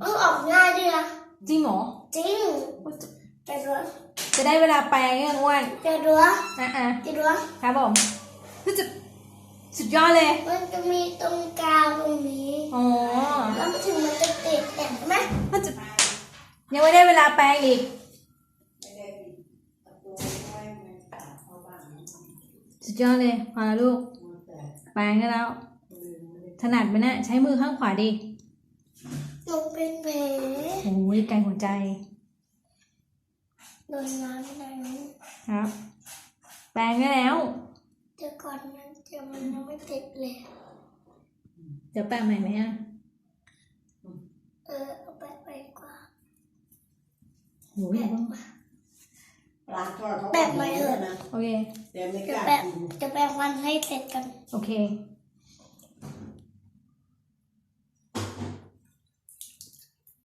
มันออกง่ายด้วยนะจริงเหรอจริงจะดูจะได้เวลาแปลงยังอ้วนจะดูอะอะจะดูครับผมคือจะสุดยอดเลย มันจะมีตรงกลางตรงนี้อ๋อแล้วมันถึงมันจะติดเห็นไหมมันจะยังไม่ได้เวลาแปลงอีกสุดยอดเลยพอแล้วลูก แปลงได้แล้ว ถนัดไหมนะใช้มือข้างขวาดิหนูเป็นแผล โอ้ยไกลหัวใจ โดนน้ำไหนครับ แปลงได้แล้ว เดี๋ยวก่อนนะเดี๋ยวมันยังไม่ติดเลยเดี๋ยวแปลงใหม่ไหมอะเออเอาไปไปดีกว่าโอ้ยอย่าเพิ่งแบบใหม่เถอะโอเคแต่ไม่กจะล้าแปะกิน จะแปลงวันให้เสร็จกัน โอเค